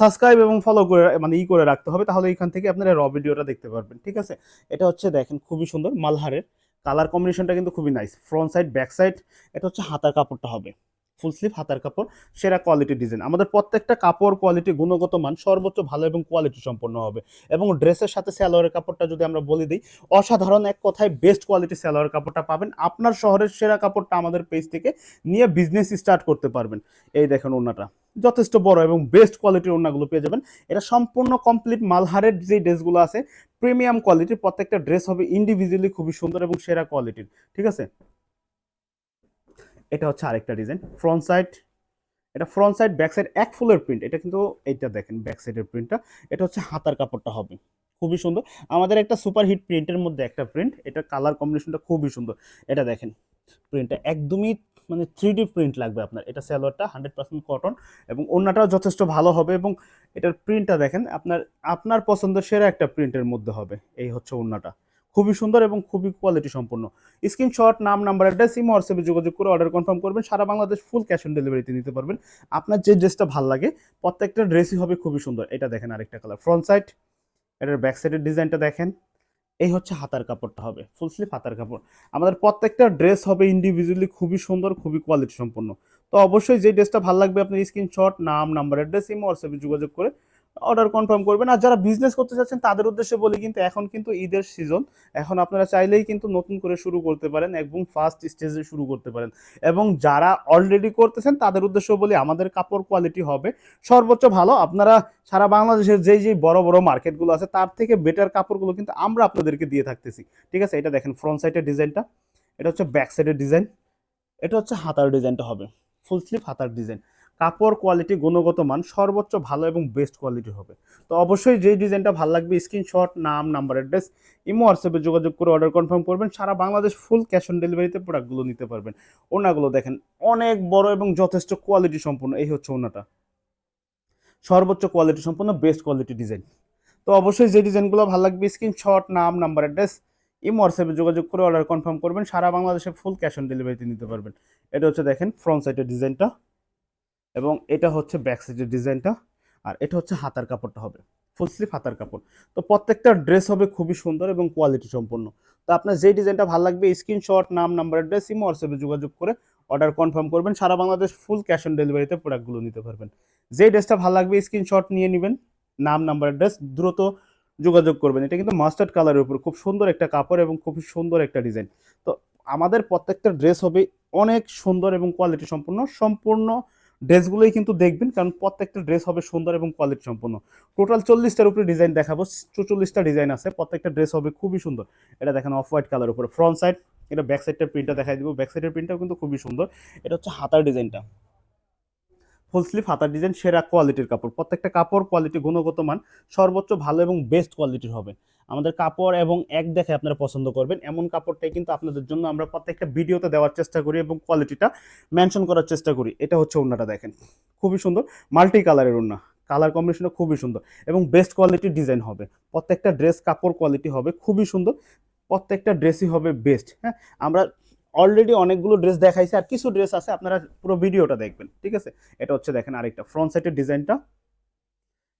সাবস্ক্রাইব এবং ফলো করে মানে ই করে রাখতে হবে। তাহলে এখান থেকে আপনারা র ভিডিওটা দেখতে পারবেন, ঠিক আছে? এটা হচ্ছে দেখেন, খুবই সুন্দর মালহারের। কালার কম্বিনেশনটা কিন্তু খুবই nice front side back side এটা হচ্ছে হাতার কাপড়টা হবে। ফুল স্লিভ হাতার কাপড়, সেরা কোয়ালিটি ডিজাইন আমাদের প্রত্যেকটা কাপড় কোয়ালিটি গুণগত মান সর্বোচ্চ ভালো এবং কোয়ালিটি সম্পন্ন হবে। এবং ড্রেসের সাথে স্যালোয়ারের কাপড়টা যদি আমরা বলে দিই, অসাধারণ এক কথায় বেস্ট কোয়ালিটি স্যালোয়ারের কাপড়টা পাবেন। আপনার শহরের সেরা কাপড়টা আমাদের পেজ থেকে নিয়ে বিজনেস স্টার্ট করতে পারবেন। এই দেখেন ওনাটা যথেষ্ট বড় এবং বেস্ট কোয়ালিটির ওনাগুলো পেয়ে যাবেন। এটা সম্পূর্ণ কমপ্লিট মালহারের যে ড্রেসগুলো আছে প্রিমিয়াম কোয়ালিটির প্রত্যেকটা ড্রেস হবে ইন্ডিভিজুয়ালি খুবই সুন্দর এবং সেরা কোয়ালিটির ঠিক আছে? এটা হচ্ছে আরেকটা ডিজাইন ফ্রন্ট সাইড এটা ফ্রন্ট সাইড ব্যাক সাইড এক ফুলের প্রিন্ট এটা কিন্তু এইটা দেখেন ব্যাক সাইডের প্রিন্টটা এটা হচ্ছে হাতার কাপড়টা হবে, খুবই সুন্দর। আমাদের একটা সুপার হিট প্রিন্টের মধ্যে একটা প্রিন্ট এটা কালার কম্বিনেশনটা খুবই সুন্দর। এটা দেখেন প্রিন্টটা একদমই মানে থ্রি প্রিন্ট লাগবে আপনার, এটা স্যালোয়ারটা হান্ড্রেড পার্সেন্ট কটন এবং অন্যটাও যথেষ্ট ভালো হবে এবং এটার প্রিন্টটা দেখেন, আপনার আপনার পছন্দের সেরা একটা প্রিন্টের মধ্যে হবে, এই হচ্ছে ওড়নাটা। খুবই সুন্দর এবং খুবই কোয়ালিটি সম্পন্ন স্ক্রিনশট নাম নাম্বার অ্যাড্রেস ইমো হোয়াটসঅ্যাপে যোগাযোগ করে অর্ডার কনফার্ম করবেন। সারা বাংলাদেশ ফুল ক্যাশ অন ডেলিভারিতে নিতে পারবেন। আপনার যে ড্রেসটা ভালো লাগে, প্রত্যেকটা ড্রেসই হবে খুবই সুন্দর। এটা দেখেন আরেকটা কালার ফ্রন্ট সাইড এটার ব্যাক সাইডের ডিজাইনটা দেখেন। এই হচ্ছে হাতার কাপড়টা হবে ফুল স্লিভ হাতার কাপড়। আমাদের প্রত্যেকটা ড্রেস হবে ইন্ডিভিজুয়ালি খুবই সুন্দর, খুবই কোয়ালিটি সম্পন্ন তো অবশ্যই যে ড্রেসটা ভালো লাগবে আপনি স্ক্রিনশট নাম নাম্বার অ্যাড্রেস ইমো হোয়াটসঅ্যাপে যোগাযোগ করে অর্ডার কনফার্ম করবেন। আর যারা বিজনেস করতে চাচ্ছেন, তাদের উদ্দেশ্যে বলি কিন্তু এখন কিন্তু ঈদের সিজন এখন আপনারা চাইলেই কিন্তু নতুন করে শুরু করতে পারেন একদম ফার্স্ট স্টেজে শুরু করতে পারেন। এবং যারা অলরেডি করতেছেন, তাদের উদ্দেশ্য বলি আমাদের কাপড় কোয়ালিটি হবে সর্বোচ্চ ভালো। আপনারা সারা বাংলাদেশের যেই যেই বড় বড় মার্কেটগুলো আছে, তার থেকে বেটার কাপড়গুলো কিন্তু আমরা আপনাদেরকে দিয়ে থাকতেছি। ঠিক আছে? এটা দেখেন ফ্রন্ট সাইডের ডিজাইনটা এটা হচ্ছে ব্যাক সাইডের ডিজাইন এটা হচ্ছে হাতার ডিজাইনটা হবে। ফুল স্লিভ হাতার ডিজাইন কাপড় কোয়ালিটি গুণগত মান সর্বোচ্চ ভালো এবং বেস্ট কোয়ালিটি হবে। তো অবশ্যই যেই ডিজাইনটা ভালো লাগবে স্ক্রিনশট নাম নাম্বার অ্যাড্রেস ইমো হোয়াটসঅ্যাপে যোগাযোগ করে অর্ডার কনফার্ম করবেন। সারা বাংলাদেশ ফুল ক্যাশ অন ডেলিভারিতে প্রোডাক্টগুলো নিতে পারবেন। ওনাগুলো দেখেন অনেক বড় এবং যথেষ্ট কোয়ালিটি সম্পূর্ণ এই হচ্ছে ওনাটা। সর্বোচ্চ কোয়ালিটি সম্পূর্ণ বেস্ট কোয়ালিটি ডিজাইন তো অবশ্যই যে ডিজাইনগুলো ভালো লাগবে স্ক্রিনশট নাম নাম্বার অ্যাড্রেস ইমো হোয়াটসঅ্যাপে যোগাযোগ করে অর্ডার কনফার্ম করবেন। সারা বাংলাদেশে ফুল ক্যাশ অন ডেলিভারিতে নিতে পারবেন। এটা হচ্ছে দেখেন ফ্রন্ট সাইডের ডিজাইনটা এবং এটা হচ্ছে ব্যাক সাইডের ডিজাইনটা, আর এটা হচ্ছে হাতার কাপড়টা হবে ফুল স্লিভ হাতার কাপড়। তো প্রত্যেকটা ড্রেস হবে খুবই সুন্দর এবং কোয়ালিটি সম্পন্ন। তো আপনার যেই ডিজাইনটা ভালো লাগবে স্ক্রিনশট নাম নাম্বার অ্যাড্রেস ইমো হোয়াটসঅ্যাপে যোগাযোগ করে অর্ডার কনফার্ম করবেন। সারা বাংলাদেশ ফুল ক্যাশ অন ডেলিভারিতে প্রোডাক্টগুলো নিতে পারবেন। যেই ড্রেসটা ভালো লাগবে স্ক্রিনশট নিয়ে নেবেন, নাম নাম্বার অ্যাড্রেস দ্রুত যোগাযোগ করবেন। এটা কিন্তু মাস্টার্ড কালারের উপর, খুব সুন্দর একটা কাপড় এবং খুব সুন্দর একটা ডিজাইন। তো আমাদের প্রত্যেকটা ড্রেস হবে অনেক সুন্দর এবং কোয়ালিটি সম্পূর্ণ সম্পূর্ণ ড্রেসগুলোই কিন্তু দেখবেন, কারণ প্রত্যেকটা ড্রেস হবে সুন্দর এবং কোয়ালিটি সম্পন্ন। টোটাল চল্লিশটার উপরে ডিজাইন দেখাবো চল্লিশটা ডিজাইন আছে, প্রত্যেকটা ড্রেস হবে খুবই সুন্দর। এটা দেখেন অফ হোয়াইট কালার উপরে ফ্রন্ট সাইড এটা ব্যাক সাইডটার প্রিন্টটা দেখাই দিব ব্যাক সাইডের প্রিন্টটাও কিন্তু খুবই সুন্দর। এটা হচ্ছে হাতার ডিজাইনটা ফুল স্লিভ, হাতার ডিজাইন, সেরা কোয়ালিটির কাপড়। প্রত্যেকটা কাপড় কোয়ালিটি, গুণগত মান সর্বোচ্চ ভালো এবং বেস্ট কোয়ালিটির হবে। আমাদের কাপড় এবং এক দেখে আপনারা পছন্দ করবেন। এমন কাপড়টাই কিন্তু আপনাদের জন্য আমরা প্রত্যেকটা ভিডিওতে দেওয়ার চেষ্টা করি এবং কোয়ালিটিটা মেনশন করার চেষ্টা করি। এটা হচ্ছে ওড়নাটা দেখেন। খুবই সুন্দর। মাল্টি কালারের ওড়না। কালার কম্বিনেশনটা খুবই সুন্দর এবং বেস্ট কোয়ালিটির ডিজাইন হবে। প্রত্যেকটা ড্রেস কাপড় কোয়ালিটি হবে, খুবই সুন্দর। প্রত্যেকটা ড্রেসই হবে বেস্ট হ্যাঁ? আমরা অলরেডি অনেকগুলো ড্রেস দেখাইছে আর কিছু ড্রেস আছে, আপনারা পুরো ভিডিওটা দেখবেন, ঠিক আছে? এটা হচ্ছে দেখেন আরেকটা ফ্রন্ট সাইডের ডিজাইনটা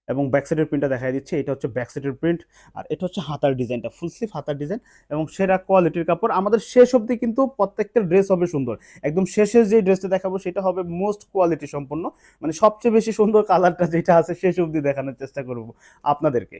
এবং ব্যাক সাইডের প্রিন্টটা দেখাই দিচ্ছে, এটা হচ্ছে ব্যাক সাইডের প্রিন্ট আর এটা হচ্ছে হাতার ডিজাইনটা ফুল স্লিভ হাতার ডিজাইন এবং সেরা কোয়ালিটির কাপড়। আমাদের শেষ অবধি কিন্তু প্রত্যেকটা ড্রেস হবে সুন্দর, একদম শেষের যে ড্রেসটা দেখাবো সেটা হবে মোস্ট কোয়ালিটি সম্পন্ন মানে সবচেয়ে বেশি সুন্দর কালারটা যেটা আছে শেষ অবধি দেখানোর চেষ্টা করব আপনাদেরকে।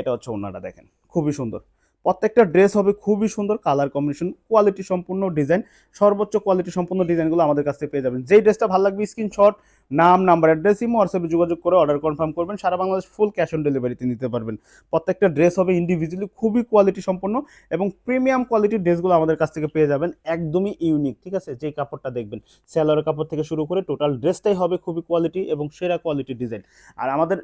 এটা হচ্ছে ওনাটা দেখেন, খুবই সুন্দর। প্রত্যেকটা ড্রেস হবে খুবই সুন্দর কালার কম্বিনেশন কোয়ালিটি সম্পূর্ণ ডিজাইন সর্বোচ্চ কোয়ালিটি সম্পূর্ণ ডিজাইনগুলো আমাদের কাছ থেকে পেয়ে যাবেন। যেই ড্রেসটা ভালো লাগবে স্ক্রিনশট নাম নাম্বার অ্যাড্রেস ইমো হোয়াটসঅ্যাপে যোগাযোগ করে অর্ডার কনফার্ম করবেন, সারা বাংলাদেশ ফুল ক্যাশ অন ডেলিভারিতে নিতে পারবেন। প্রত্যেকটা ড্রেস হবে ইন্ডিভিজুয়ালি খুবই কোয়ালিটি সম্পন্ন এবং প্রিমিয়াম কোয়ালিটির ড্রেসগুলো আমাদের কাছ থেকে পেয়ে যাবেন, একদমই ইউনিক ঠিক আছে? যেই কাপড়টা দেখবেন স্যালোয়ার কাপড় থেকে শুরু করে টোটাল ড্রেসটাই হবে খুবই কোয়ালিটি এবং সেরা কোয়ালিটির ডিজাইন আর আমাদের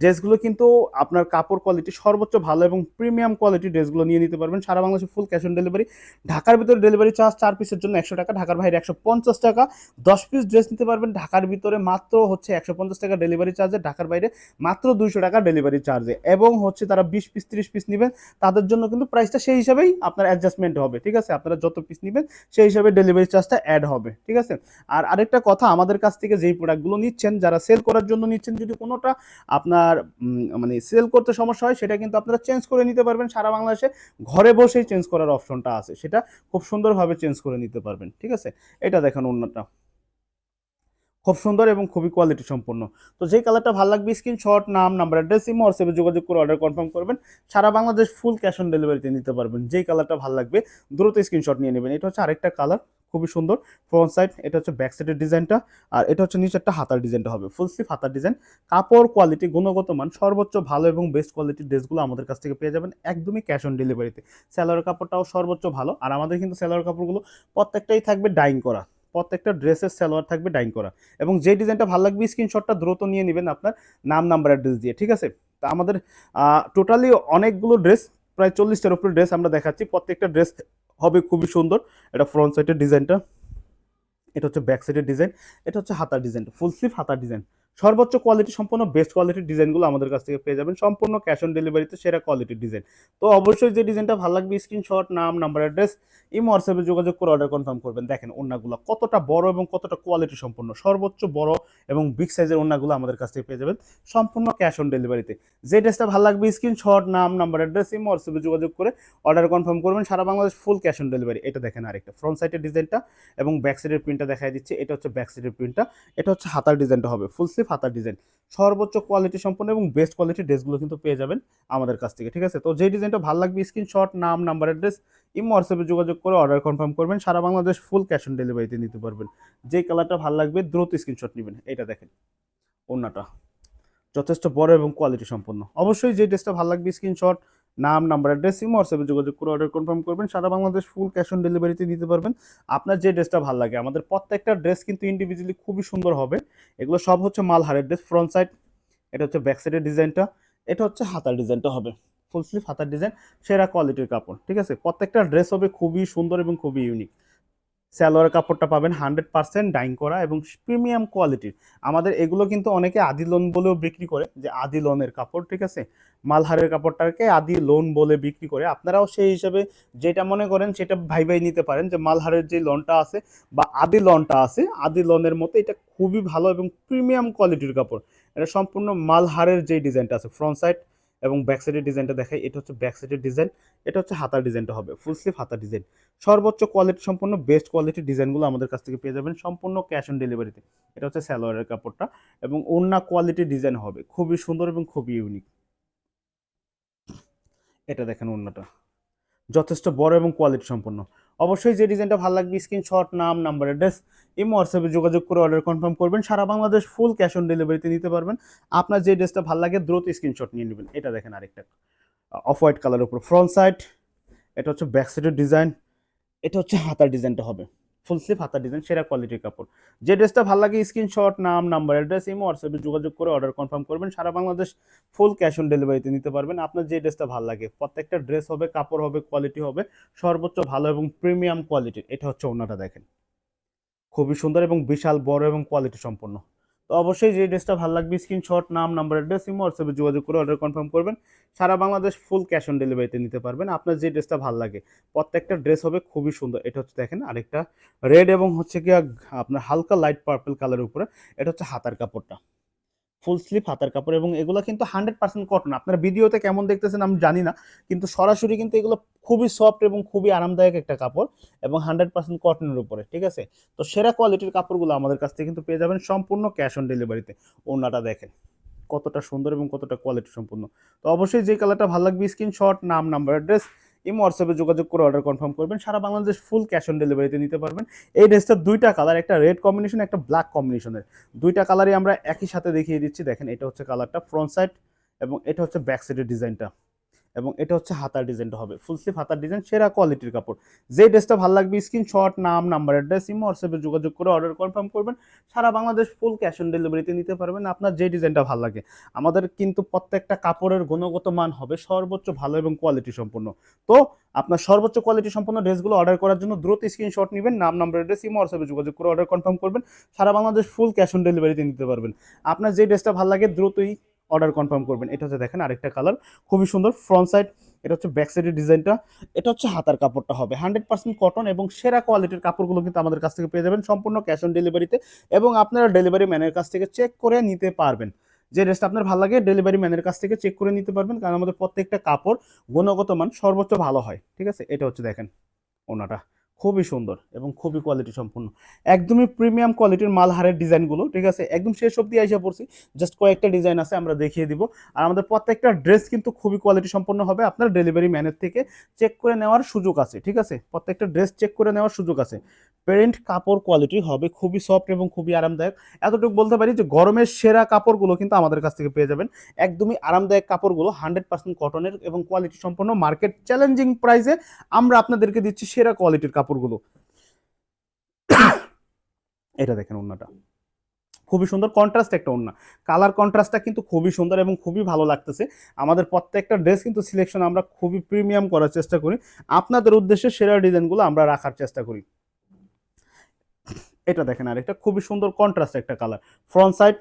ড্রেসগুলো কিন্তু আপনার কাপড় কোয়ালিটি সর্বোচ্চ ভালো এবং প্রিমিয়াম কোয়ালিটি ড্রেসগুলো নিয়ে নিতে পারবেন। সারা বাংলাদেশে ফুল ক্যাশ অন ডেলিভারি ঢাকার ভিতরে ডেলিভারি চার্জ চার পিসের জন্য একশো টাকা, ঢাকার বাইরে একশো পঞ্চাশ টাকা। দশ পিস ড্রেস নিতে পারবেন। ঢাকার ভিতরে মাত্র হচ্ছে একশো পঞ্চাশ টাকা ডেলিভারি চার্জে ঢাকার বাইরে মাত্র দুইশো টাকা ডেলিভারি চার্জে এবং হচ্ছে তারা বিশ পিস তিরিশ পিস নেবেন। তাদের জন্য কিন্তু প্রাইসটা সেই হিসাবেই আপনার অ্যাডজাস্টমেন্ট হবে, ঠিক আছে? আপনারা যত পিস নেবেন, সেই হিসাবে ডেলিভারি চার্জটা অ্যাড হবে, ঠিক আছে? আর আরেকটা কথা, আমাদের কাছ থেকে যেই প্রোডাক্টগুলো নিচ্ছেন, যারা সেল করার জন্য নিচ্ছেন, যদি কোনোটা আপনার উম, মানে সেল করতে সমস্যা হয় সেটা কিন্তু আপনারা চেঞ্জ করে নিতে পারবেন। সারা বাংলাদেশে ঘরে বসেই চেঞ্জ করার অপশনটা আছে। সেটা খুব সুন্দরভাবে চেঞ্জ করে নিতে পারবেন ঠিক আছে? এটা দেখেন অন্যটা। খুব সুন্দর এবং খুবই কোয়ালিটি সম্পন্ন। তো যেই কালারটা ভালো লাগবে স্ক্রিনশট নাম নাম্বার অ্যাড্রেস ইমো হোয়াটসঅ্যাপে যোগাযোগ করে অর্ডার কনফার্ম করবেন। সারা বাংলাদেশ ফুল ক্যাশ অন ডেলিভারিতে নিতে পারবেন। যেই কালারটা ভালো লাগবে দ্রুত স্ক্রিনশট নিয়ে নেবেন। এটা হচ্ছে আরেকটা কালার খুবই সুন্দর। ফ্রন্ট সাইড এটা হচ্ছে ব্যাক সাইডের ডিজাইনটা, আর এটা হচ্ছে নিচেরটা হাতার ডিজাইনটা হবে। ফুল স্লিভ হাতার ডিজাইন। কাপড় কোয়ালিটি গুণগত মান সর্বোচ্চ ভালো এবং বেস্ট কোয়ালিটির ড্রেসগুলো আমাদের কাছ থেকে পেয়ে যাবেন একদমই ক্যাশ অন ডেলিভারিতে স্যালোয়ার কাপড়টাও সর্বোচ্চ ভালো, আর আমাদের কিন্তু স্যালোয়ার কাপড়গুলো প্রত্যেকটাই থাকবে ডাইং করা। প্রত্যেকটা ড্রেসের সালোয়ার থাকবে ডাইং করা। এবং যে ডিজাইনটা ভালো লাগবে স্ক্রিনশটটা দ্রুত নিয়ে নেবেন আপনার নাম নাম্বার অ্যাড্রেস দিয়ে, ঠিক আছে? তা আমাদের টোটালি অনেকগুলো ড্রেস প্রায় চল্লিশটার উপরে ড্রেস আমরা দেখাচ্ছি। প্রত্যেকটা ড্রেস হবে খুবই সুন্দর। এটা ফ্রন্ট সাইডের ডিজাইনটা এটা হচ্ছে ব্যাক সাইডের ডিজাইন এটা হচ্ছে হাতার ডিজাইন ফুল স্লিভ হাতার ডিজাইন সর্বোচ্চ কোয়ালিটি সম্পন্ন বেস্ট কোয়ালিটির ডিজাইনগুলো আমাদের কাছ থেকে পেয়ে যাবেন। সম্পূর্ণ ক্যাশ অন ডেলিভারিতে সেরা কোয়ালিটির ডিজাইন তো অবশ্যই যে ডিজাইনটা ভালো লাগবে স্ক্রিনশট নাম নাম্বার অ্যাড্রেস ইমো হোয়াটসঅ্যাপে যোগাযোগ করে অর্ডার কনফার্ম করবেন। দেখেন ওন্নাগুলো কতটা বড় এবং কতটা কোয়ালিটি সম্পূর্ণ সর্বোচ্চ বড় এবং বিগ সাইজের ওনাগুলো আমাদের কাছ থেকে পেয়ে যাবেন সম্পূর্ণ ক্যাশ অন ডেলিভারিতে যে ড্রেসটা ভালো লাগবে স্ক্রিনশট নাম নাম্বার অ্যাড্রেস ইমো হোয়াটসঅ্যাপে যোগাযোগ করে অর্ডার কনফার্ম করবেন। সারা Bangladesh full cash on delivery এটা দেখেন আরেকটা ফ্রন্ট সাইডের ডিজাইনটা এবং ব্যাক সাইডের প্রিন্টটা দেখাই দিচ্ছে। এটা হচ্ছে ব্যাক সাইডের প্রিন্টটা এটা হচ্ছে হাতার ডিজাইনটা হবে। ফুল হাতার ডিজাইন। সর্বোচ্চ কোয়ালিটি সম্পন্ন এবং বেস্ট কোয়ালিটির ড্রেসগুলো কিন্তু পেয়ে যাবেন আমাদের কাছ থেকে, ঠিক আছে? তো যে ডিজাইনটা ভালো লাগবে স্ক্রিনশট নাম নাম্বার অ্যাড্রেস ইমো হোয়াটসঅ্যাপে যোগাযোগ করে অর্ডার কনফার্ম করবেন, সারা বাংলাদেশ ফুল ক্যাশ অন ডেলিভারিতে নিতে পারবেন। যেই কালারটা ভালো লাগবে, দ্রুত স্ক্রিনশট নেবেন। এটা দেখেন অন্যটা যথেষ্ট বড় এবং কোয়ালিটি সম্পন্ন। অবশ্যই যে ড্রেসটা ভালো লাগবে স্ক্রিনশট নাম নাম্বার অ্যাড্রেস ইমো হোয়াটসঅ্যাপে যোগাযোগ করে অর্ডার কনফার্ম করবেন। সারা বাংলাদেশ ফুল ক্যাশ অন ডেলিভারিতে দিতে পারবেন। আপনার যে ড্রেসটা ভালো লাগে। আমাদের প্রত্যেকটা ড্রেস কিন্তু ইন্ডিভিজুয়ালি খুবই সুন্দর হবে। এগুলো সব হচ্ছে মালহারের ড্রেস ফ্রন্ট সাইড এটা হচ্ছে ব্যাক সাইডের ডিজাইনটা এটা হচ্ছে হাতার ডিজাইনটা হবে। ফুল স্লিভ হাতার ডিজাইন সেরা কোয়ালিটির কাপড়, ঠিক আছে? প্রত্যেকটা ড্রেস হবে খুবই সুন্দর এবং খুবই ইউনিক স্যালোয়ার কাপড়টা পাবেন হান্ড্রেড পার্সেন্ট ডাইং করা এবং প্রিমিয়াম কোয়ালিটির। আমাদের এগুলো কিন্তু অনেকে আদি লোন বলেও বিক্রি করে, যে আদি লোনের কাপড়, ঠিক আছে? মালহারের কাপড়টাকে আদি লোন বলে বিক্রি করে। আপনারাও সেই হিসাবে যেটা মনে করেন সেটা ভাই ভাই নিতে পারেন যে মালহারের যে লোনটা আছে বা আদি লোনটা আছে, আদি লোনের মতো এটা খুবই ভালো এবং প্রিমিয়াম কোয়ালিটির কাপড়। এটা সম্পূর্ণ মালহারের যে ডিজাইনটা আছে, ফ্রন্ট সাইড এবং ব্যাক সাইডের ডিজাইনটা দেখাই, এটা হচ্ছে ব্যাক সাইডের ডিজাইন এটা হচ্ছে হাতার ডিজাইনটা হবে ফুল স্লিভ হাতার ডিজাইন সর্বোচ্চ কোয়ালিটি সম্পূর্ণ বেস্ট কোয়ালিটির ডিজাইনগুলো আমাদের কাছ থেকে পেয়ে যাবেন সম্পূর্ণ ক্যাশ অন ডেলিভারিতে এটা হচ্ছে স্যালোয়ারের কাপড়টা এবং অন্য কোয়ালিটির ডিজাইন হবে, খুবই সুন্দর এবং খুবই ইউনিক এটা দেখেন অন্যটা। যথেষ্ট বড় এবং কোয়ালিটি সম্পন্ন। অবশ্যই যে ডিজাইনটা ভালো লাগবে স্ক্রিনশট নাম নাম্বার অ্যাড্রেস এম হোয়াটসঅ্যাপে যোগাযোগ করে অর্ডার কনফার্ম করবেন। সারা বাংলাদেশ ফুল ক্যাশ অন ডেলিভারিতে নিতে পারবেন। আপনার যে ড্রেসটা ভালো লাগে, দ্রুত স্ক্রিনশট নিয়ে নেবেন। এটা দেখেন আরেকটা অফ হোয়াইট কালারের উপর। ফ্রন্ট সাইড এটা হচ্ছে ব্যাক সাইডের ডিজাইন এটা হচ্ছে হাতার ডিজাইনটা হবে। ফুল স্লিভ হাতা ডিজাইন, সেরা কোয়ালিটির কাপড়। যে ড্রেসটা ভালো লাগে, স্ক্রিনশট, নাম, নাম্বার, অ্যাড্রেস, ইমো হোয়াটসঅ্যাপে যোগাযোগ করে অর্ডার কনফার্ম করবেন। সারা বাংলাদেশ ফুল ক্যাশ অন ডেলিভারিতে নিতে পারবেন। আপনার যে ড্রেসটা ভালো লাগে, প্রত্যেকটা ড্রেস হবে, কাপড় হবে, কোয়ালিটি হবে, সর্বোচ্চ ভালো এবং প্রিমিয়াম কোয়ালিটির। এটা হচ্ছে ওনাটা দেখেন। খুবই সুন্দর এবং বিশাল, বড় এবং কোয়ালিটি সম্পন্ন। তো অবশ্যই যে ড্রেসটা ভালো লাগবে স্ক্রিনশট নাম নাম্বার অ্যাড্রেস ইমো হোয়াটসঅ্যাপে যোগাযোগ করে অর্ডার কনফার্ম করবেন। সারা বাংলাদেশ ফুল ক্যাশ অন ডেলিভারিতে নিতে পারবেন। আপনার যে ড্রেসটা ভালো লাগে, প্রত্যেকটা ড্রেস হবে খুবই সুন্দর। এটা হচ্ছে দেখেন আরেকটা রেড এবং হচ্ছে কি আপনার হালকা লাইট পার্পল কালারের উপরে, এটা হচ্ছে হাতার কাপড়টা। ফুল স্লিপ হাতার কাপড় এবং এগুলো কিন্তু হান্ড্রেড পার্সেন্ট কটন আপনার ভিডিওতে কেমন দেখতেছেন আমি জানি না, কিন্তু সরাসরি কিন্তু এগুলো খুবই সফট এবং খুবই আরামদায়ক একটা কাপড় এবং হান্ড্রেড পার্সেন্ট কটনের উপরে, ঠিক আছে? তো সেরা কোয়ালিটির কাপড়গুলো আমাদের কাছ থেকে কিন্তু পেয়ে যাবেন সম্পূর্ণ ক্যাশ অন ডেলিভারিতে ওনাটা দেখেন, কতটা সুন্দর এবং কতটা কোয়ালিটি সম্পূর্ণ তো অবশ্যই যে কালারটা ভালো লাগবে স্ক্রিনশট নাম নাম্বার অ্যাড্রেস ইমো হোয়াটসঅ্যাপে যোগাযোগ করে অর্ডার কনফার্ম করবেন। সারা বাংলাদেশ ফুল ক্যাশ অন ডেলিভারিতে নিতে পারবেন। এই ড্রেসটা দুইটা কালার একটা রেড কম্বিনেশন একটা ব্ল্যাক কম্বিনেশনের দুইটা কালারই আমরা একই সাথে দেখিয়ে দিচ্ছি। দেখেন, এটা হচ্ছে কালারটা ফ্রন্ট সাইড এবং এটা হচ্ছে ব্যাক সাইডের ডিজাইনটা এবং এটা হচ্ছে হাতার ডিজাইনটা হবে। ফুল স্লিভ হাতার ডিজাইন সেরা কোয়ালিটির কাপড়। যে ড্রেসটা ভালো লাগবে স্ক্রিনশট নাম নাম্বার অ্যাড্রেস ইমো হোয়াটসঅ্যাপে যোগাযোগ করে অর্ডার কনফার্ম করবেন। সারা বাংলাদেশ ফুল ক্যাশ অন ডেলিভারিতে নিতে পারবেন। আপনার যে ডিজাইনটা ভালো লাগে। আমাদের কিন্তু প্রত্যেকটা কাপড়ের গুণগত মান হবে সর্বোচ্চ ভালো এবং কোয়ালিটি সম্পন্ন। তো আপনার সর্বোচ্চ কোয়ালিটি সম্পন্ন ড্রেসগুলো অর্ডার করার জন্য দ্রুত স্ক্রিনশট নেবেন, নাম নাম্বার অ্যাড্রেস ইমো হোয়াটসঅ্যাপে যোগাযোগ করে অর্ডার কনফার্ম করবেন। সারা বাংলাদেশ ফুল ক্যাশ অন ডেলিভারিতে নিতে পারবেন। আপনার যে ড্রেসটা ভালো লাগে, দ্রুতই অর্ডার কনফার্ম করবেন। এটা হচ্ছে দেখেন আরেকটা কালার, খুবই সুন্দর ফ্রন্ট সাইড এটা হচ্ছে ব্যাক সাইডের ডিজাইনটা, এটা হচ্ছে হাতার কাপড়টা হবে। হান্ড্রেড পার্সেন্ট কটন এবং সেরা কোয়ালিটির কাপড়গুলো কিন্তু আমাদের কাছ থেকে পেয়ে যাবেন সম্পূর্ণ ক্যাশ অন ডেলিভারিতে এবং আপনারা ডেলিভারি ম্যানের কাছ থেকে চেক করে নিতে পারবেন। যে ড্রেসটা আপনার ভালো লাগে ডেলিভারি ম্যানের কাছ থেকে চেক করে নিতে পারবেন, কারণ আমাদের প্রত্যেকটা কাপড় গুণগত মান সর্বোচ্চ ভালো হয়। ঠিক আছে? এটা হচ্ছে দেখেন ওনাটা। খুবই সুন্দর এবং খুবই কোয়ালিটি সম্পূর্ণ। একদমই প্রিমিয়াম কোয়ালিটির মালহারের ডিজাইনগুলো, ঠিক আছে? একদম শেষ অব্দি আইসা পড়ছি। জাস্ট কয়েকটা ডিজাইন আছে, আমরা দেখিয়ে দিব। আর আমাদের প্রত্যেকটা ড্রেস কিন্তু খুবই কোয়ালিটি সম্পন্ন হবে। আপনার ডেলিভারি ম্যানের থেকে চেক করে নেওয়ার সুযোগ আছে, ঠিক আছে? প্রত্যেকটা ড্রেস চেক করে নেওয়ার সুযোগ আছে। প্যারেন্ট কাপড় কোয়ালিটি হবে, খুবই সফট এবং খুবই আরামদায়ক। এতটুকু বলতে পারি যে, গরমের সেরা কাপড়গুলো কিন্তু আমাদের কাছ থেকে পেয়ে যাবেন। একদমই আরামদায়ক কাপড়গুলো হান্ড্রেড পার্সেন্ট কটনের এবং কোয়ালিটি সম্পন্ন মার্কেট চ্যালেঞ্জিং প্রাইসে আমরা আপনাদেরকে দিচ্ছি সেরা কোয়ালিটির কাপড়গুলো। এটা দেখেন ওন্নাটা। খুবই সুন্দর কন্ট্রাস্ট একটা ওন্না। কালার কন্ট্রাস্টটা কিন্তু খুবই সুন্দর এবং খুবই ভালো লাগতেছে। আমাদের প্রত্যেকটা ড্রেস কিন্তু সিলেকশন আমরা খুবই প্রিমিয়াম করার চেষ্টা করি। আপনাদের উদ্দেশ্যে সেরা ডিজাইনগুলো আমরা রাখার চেষ্টা করি। এটা দেখেন আর একটা খুবই সুন্দর কন্ট্রাস্ট একটা কালার ফ্রন্ট সাইড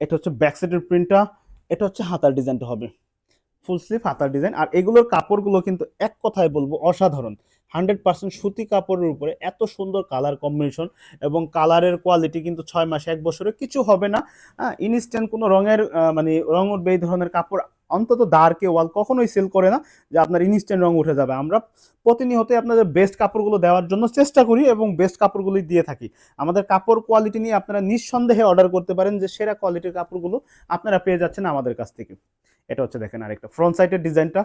এটা হচ্ছে ব্যাক সাইডের প্রিন্টটা এটা হচ্ছে হাতার ডিজাইনটা হবে। ফুল স্লিভ, হাতার ডিজাইন। আর এগুলোর কাপড়গুলো কিন্তু এক কথায় বলব অসাধারণ। হান্ড্রেড পার্সেন্ট সুতি কাপড়ের উপরে এত সুন্দর কালার কম্বিনেশন এবং কালারের কোয়ালিটি কিন্তু ছয় মাসে, এক বছরে কিছু হবে না। হ্যাঁ ইনস্ট্যান্ট কোনো রঙের মানে রঙ উঠবে এই ধরনের কাপড় অন্তত দাঁড়কে ওয়াল কখনোই সেল করে না যে আপনার ইনস্ট্যান্ট রং উঠে যাবে। আমরা প্রতিনিয়তই আপনাদের বেস্ট কাপড়গুলো দেওয়ার জন্য চেষ্টা করি এবং বেস্ট কাপড়গুলোই দিয়ে থাকি। আমাদের কাপড় কোয়ালিটি নিয়ে আপনারা নিঃসন্দেহে অর্ডার করতে পারেন যে সেরা কোয়ালিটির কাপড়গুলো আপনারা পেয়ে যাচ্ছেন আমাদের কাছ থেকে। এটা হচ্ছে দেখেন আরেকটা। ফ্রন্ট সাইডের ডিজাইনটা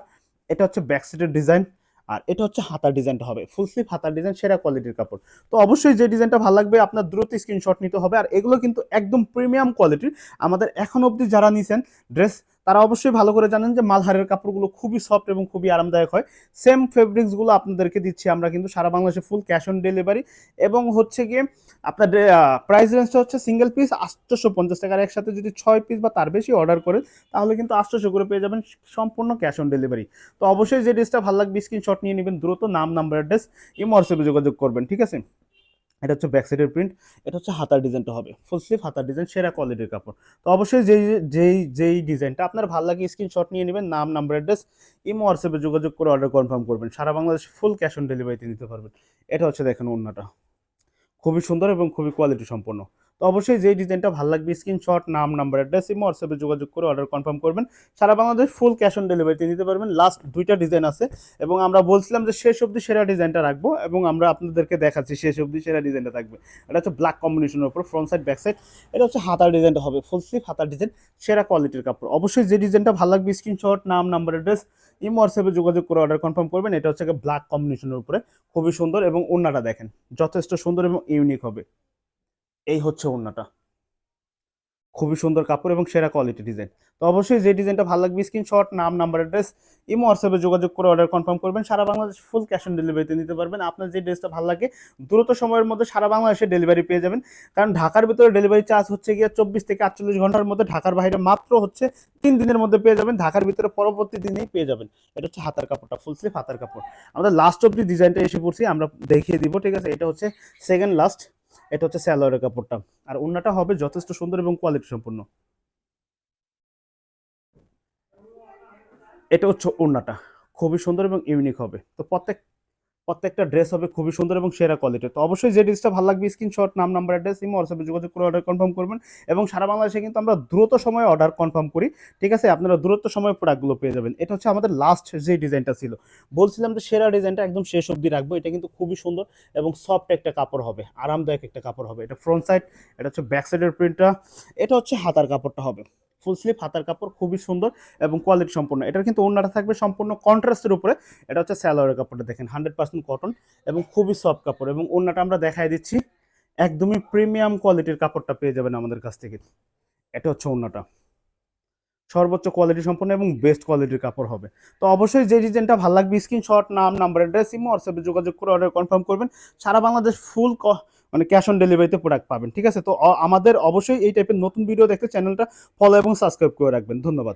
এটা হচ্ছে ব্যাক সাইডের ডিজাইন আর এটা হচ্ছে হাতার ডিজাইনটা হবে। ফুল স্লিভ হাতার ডিজাইন সেরা কোয়ালিটির কাপড়। তো অবশ্যই যে ডিজাইনটা ভালো লাগবে, আপনার দ্রুত স্ক্রিনশট নিতে হবে। আর এগুলো কিন্তু একদম প্রিমিয়াম কোয়ালিটির আমাদের এখন অবধি যারা নিছেন ড্রেস তারা অবশ্যই ভালো করে জানেন যে মালহারের কাপড়গুলো খুবই সফট এবং খুবই আরামদায়ক হয়। সেম ফেব্রিক্সগুলো আপনাদেরকে দিচ্ছি আমরা কিন্তু সারা বাংলাদেশে ফুল ক্যাশ অন ডেলিভারি এবং হচ্ছে গিয়ে আপনার প্রাইস রেঞ্জটা হচ্ছে সিঙ্গেল পিস আটশোশো পঞ্চাশ টাকার একসাথে যদি ছয় পিস বা তার বেশি অর্ডার করেন, তাহলে কিন্তু আটশোশো করে পেয়ে যাবেন সম্পূর্ণ ক্যাশ অন ডেলিভারি তো অবশ্যই যে ড্রেসটা ভালো লাগবে স্ক্রিনশট নিয়ে নেবেন, দ্রুত নাম নাম্বার এই হোয়াটসঅ্যাপে যোগাযোগ করবেন, ঠিক আছে? এটা হচ্ছে ব্যাক সাইডের প্রিন্ট এটা হচ্ছে হাতার ডিজাইনটা হবে। ফুল স্লিভ হাতার ডিজাইন সেরা কোয়ালিটির কাপড়। তো অবশ্যই যেই যেই যেই ডিজাইনটা আপনার ভালো লাগে স্ক্রিনশট নিয়ে নেবেন, নাম নাম্বার অ্যাড্রেস ইমো হোয়াটসঅ্যাপে যোগাযোগ করে অর্ডার কনফার্ম করবেন। সারা বাংলাদেশ ফুল ক্যাশ অন ডেলিভারিতে নিতে পারবেন। এটা হচ্ছে দেখেন অন্যটা খুবই সুন্দর এবং খুবই কোয়ালিটি সম্পন্ন। তো অবশ্যই যেই ডিজাইনটা ভালো লাগবে স্ক্রিনশট নাম নাম্বার অ্যাড্রেস ইমো হোয়াটসঅ্যাপে যোগাযোগ করে অর্ডার কনফার্ম করবেন। সারা বাংলাদেশ ফুল ক্যাশ অন ডেলিভারিতে নিতে পারবেন। লাস্ট দুইটা ডিজাইন আছে এবং আমরা বলছিলাম যে শেষ অবধি সেরা ডিজাইনটা রাখব এবং আমরা আপনাদেরকে দেখাচ্ছি শেষ অবধি সেরা ডিজাইনটা থাকবে। এটা হচ্ছে ব্ল্যাক কম্বিনেশনের উপর ফ্রন্ট সাইড ব্যাক সাইড এটা হচ্ছে হাতার ডিজাইনটা হবে ফুল স্লিভ হাতার ডিজাইন সেরা কোয়ালিটির কাপড়। অবশ্যই যে ডিজাইনটা ভালো লাগবে স্ক্রিনশট নাম নাম্বার অ্যাড্রেস ইমো হোয়াটসঅ্যাপে যোগাযোগ করে অর্ডার কনফার্ম করবেন। এটা হচ্ছে ব্ল্যাক কম্বিনেশনের উপরে। খুবই সুন্দর এবং ওড়নাটা দেখেন, যথেষ্ট সুন্দর এবং ইউনিক হবে। এই হচ্ছে ওড়নাটা। খুবই সুন্দর কাপড় এবং সেরা কোয়ালিটি ডিজাইন তো অবশ্যই যে ডিজাইনটা ভালো লাগবে স্ক্রিনশট নাম নাম্বার অ্যাড্রেস ইমো হোয়াটসঅ্যাপে যোগাযোগ করে অর্ডার কনফার্ম করবেন। সারা বাংলাদেশ ফুল ক্যাশ অন ডেলিভারিতে নিতে পারবেন। আপনার যে ড্রেসটা ভালো লাগে, দ্রুত সময়ের মধ্যে সারা বাংলাদেশে ডেলিভারি পেয়ে যাবেন। কারণ ঢাকার ভিতরে ডেলিভারি চার্জ হচ্ছে গিয়ে চব্বিশ থেকে আটচল্লিশ ঘণ্টার মধ্যে ঢাকার বাইরে মাত্র হচ্ছে তিন দিনের মধ্যে পেয়ে যাবেন। ঢাকার ভিতরে পরবর্তী দিনেই পেয়ে যাবেন। এটা হচ্ছে হাতার কাপড়টা ফুল স্লিভ হাতার কাপড়। আমাদের লাস্ট অব্দি ডিজাইনটা এসে পড়ছি, আমরা দেখিয়ে দিব, ঠিক আছে? এটা হচ্ছে সেকেন্ড লাস্ট এটা হচ্ছে স্যালোয়ারের কাপড়টা। আর ওড়নাটা হবে যথেষ্ট সুন্দর এবং কোয়ালিটি সম্পূর্ণ। এটা হচ্ছে ওড়নাটা। খুবই সুন্দর এবং ইউনিক হবে। তো প্রত্যেক প্রত্যেকটা ড্রেস হবে খুবই সুন্দর এবং সেরা কোয়ালিটি তো অবশ্যই যে ড্রেসটা ভালো লাগবে স্ক্রিনশট নাম নাম্বার অ্যাড্রেস ইমো হোয়াটসঅ্যাপে যোগাযোগ করে অর্ডার কনফার্ম করবেন এবং সারা বাংলাদেশে কিন্তু আমরা দ্রুত সময়ে অর্ডার কনফার্ম করি। ঠিক আছে? আপনারা দ্রুত সময়ে প্রোডাক্টগুলো পেয়ে যাবেন। এটা হচ্ছে আমাদের লাস্ট যে ডিজাইনটা ছিল। বলছিলাম যে সেরা ডিজাইনটা একদম শেষ অবধি রাখব। এটা কিন্তু খুবই সুন্দর এবং সফট একটা কাপড় হবে। আরামদায়ক একটা কাপড় হবে। এটা ফ্রন্ট সাইড এটা হচ্ছে ব্যাক সাইডের প্রিন্টটা এটা হচ্ছে হাতার কাপড়টা হবে। ফুল স্লিভ, হাতার কাপড় খুবই সুন্দর এবং কোয়ালিটি সম্পূর্ণ। এটার কিন্তু ওড়নাটা থাকবে সম্পূর্ণ কন্ট্রাস্টের উপরে। এটা হচ্ছে স্যালোয়ারের কাপড়টা দেখেন হান্ড্রেড পার্সেন্ট কটন এবং খুবই সফট কাপড় এবং ওড়নাটা আমরা দেখাই দিচ্ছি। একদমই প্রিমিয়াম কোয়ালিটির কাপড়টা পেয়ে যাবেন আমাদের কাছ থেকে। এটা হচ্ছে ওড়নাটা। সর্বোচ্চ কোয়ালিটি সম্পন্ন এবং বেস্ট কোয়ালিটির কাপড় হবে। তো অবশ্যই যে ডিজাইনটা ভালো লাগবে স্ক্রিনশট নাম নাম্বার অ্যাড্রেস ইমো হোয়াটসঅ্যাপে যোগাযোগ করে অর্ডার কনফার্ম করবেন। সারা বাংলাদেশ ফুল মানে ক্যাশ অন ডেলিভারিতে প্রোডাক্ট পাবেন, ঠিক আছে? তো আমাদের অবশ্যই এই টাইপের নতুন ভিডিও দেখতে চ্যানেলটা ফলো এবং সাবস্ক্রাইব করে রাখবেন। ধন্যবাদ।